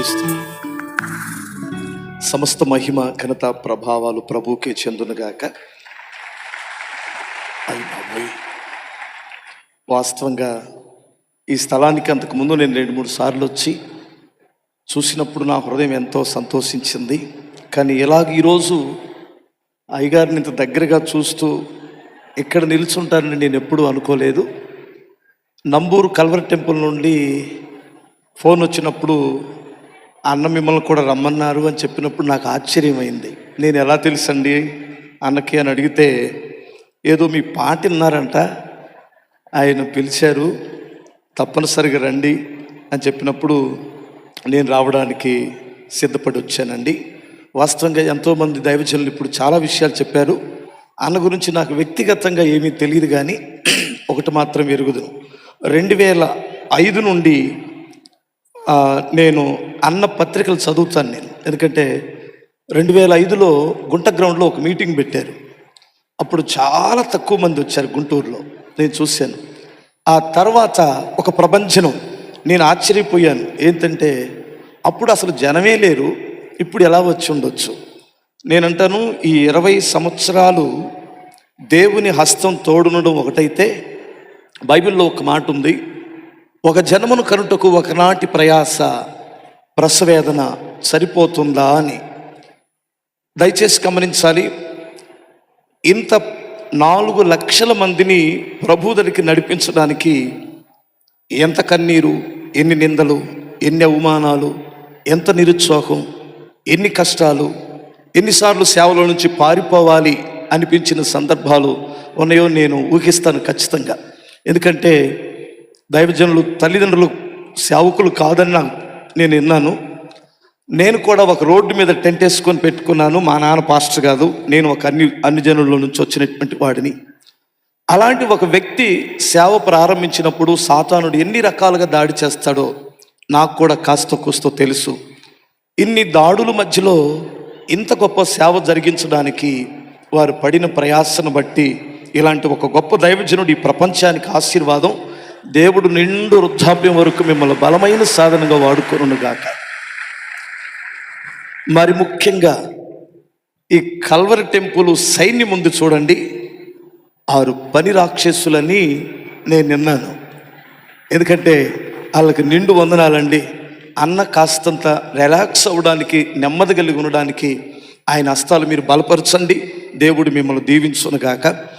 క్రీస్తు సమస్త మహిమ ఘనత ప్రభావాలు ప్రభుకే చెందునుగాక. వాస్తవంగా ఈ స్థలానికి అంతకు ముందు నేను రెండు మూడు సార్లు వచ్చి చూసినప్పుడు నా హృదయం ఎంతో సంతోషించింది. కానీ ఇలాగ ఈరోజు అయ్యగారిని ఇంత దగ్గరగా చూస్తూ ఇక్కడ నిల్చుంటానని నేను ఎప్పుడూ అనుకోలేదు. నంబూరు కల్వర్ టెంపుల్ నుండి ఫోన్ వచ్చినప్పుడు అన్న మిమ్మల్ని కూడా రమ్మన్నారు అని చెప్పినప్పుడు నాకు ఆశ్చర్యమైంది. నేను ఎలా తెలుసండి? అన్నకి అని అడిగితే ఏదో మీ పాట విన్నారంట. ఆయన పిలిచారు. తప్పనిసరిగా రండి అని చెప్పినప్పుడు నేను రావడానికి సిద్ధపడి వచ్చానండి. వాస్తవంగా ఎంతోమంది దైవజనులు ఇప్పుడు చాలా విషయాలు చెప్పారు. అన్న గురించి నాకు వ్యక్తిగతంగా ఏమీ తెలియదు కానీ ఒకటి మాత్రం ఎరుగుదు రెండు వేల ఐదు నుండి నేను అన్న పత్రికలు చదువుతాను నేను. ఎందుకంటే రెండు వేల ఐదులో గుంట గ్రౌండ్లో ఒక మీటింగ్ పెట్టారు. అప్పుడు చాలా తక్కువ మంది వచ్చారు గుంటూరులో. నేను చూశాను. ఆ తర్వాత ఒక ప్రపంచనం నేను ఆశ్చర్యపోయాను. ఏంటంటే అప్పుడు అసలు జనమే లేరు. ఇప్పుడు ఎలా వచ్చి ఉండొచ్చు? నేనంటాను ఈ ఇరవై సంవత్సరాలు దేవుని హస్తం తోడునడం ఒకటైతే బైబిల్లో ఒక మాట ఉంది. ఒక జన్మను కనుటకు ఒకనాటి ప్రయాస ప్రసవేదన సరిపోతుందా అని. దయచేసి గమనించాలి ఇంత నాలుగు లక్షల మందిని ప్రభుదరికి నడిపించడానికి ఎంత కన్నీరు ఎన్ని నిందలు ఎన్ని అవమానాలు ఎంత నిరుత్సాహం ఎన్ని కష్టాలు ఎన్నిసార్లు సేవల నుంచి పారిపోవాలి అనిపించిన సందర్భాలు ఉన్నాయో నేను ఊహిస్తాను ఖచ్చితంగా. ఎందుకంటే దైవజనులు తల్లిదండ్రులు సేవకులు కాదని నాకు నేను విన్నాను. నేను కూడా ఒక రోడ్డు మీద టెంట్ వేసుకొని పెట్టుకున్నాను. మా నాన్న పాస్టర్ కాదు. నేను ఒక అన్ని అన్ని జనుల నుంచి వచ్చినటువంటి వాడిని. అలాంటి ఒక వ్యక్తి సేవ ప్రారంభించినప్పుడు సాతానుడు ఎన్ని రకాలుగా దాడి చేస్తాడో నాకు కూడా కాస్త కూస్తో తెలుసు. ఇన్ని దాడుల మధ్యలో ఇంత గొప్ప సేవ జరిగించడానికి వారు పడిన ప్రయాసను బట్టి ఇలాంటి ఒక గొప్ప దైవజనుడు ఈ ప్రపంచానికి ఆశీర్వాదం దేవుడు నిండు వృద్ధాప్యం వరకు మిమ్మల్ని బలమైన సాధనంగా వాడుకొనుగాక గాక. మరి ముఖ్యంగా ఈ కల్వరి టెంపుల్ సైన్యం ఉంది చూడండి. ఆరు పని రాక్షసులని నేను విన్నాను. ఎందుకంటే వాళ్ళకి నిండు వందనాలండి. అన్న కాస్తంత రిలాక్స్ అవ్వడానికి నెమ్మది కలిగి ఉండడానికి ఆయన హస్తాలు మీరు బలపరచండి. దేవుడు మిమ్మల్ని దీవించునుగాక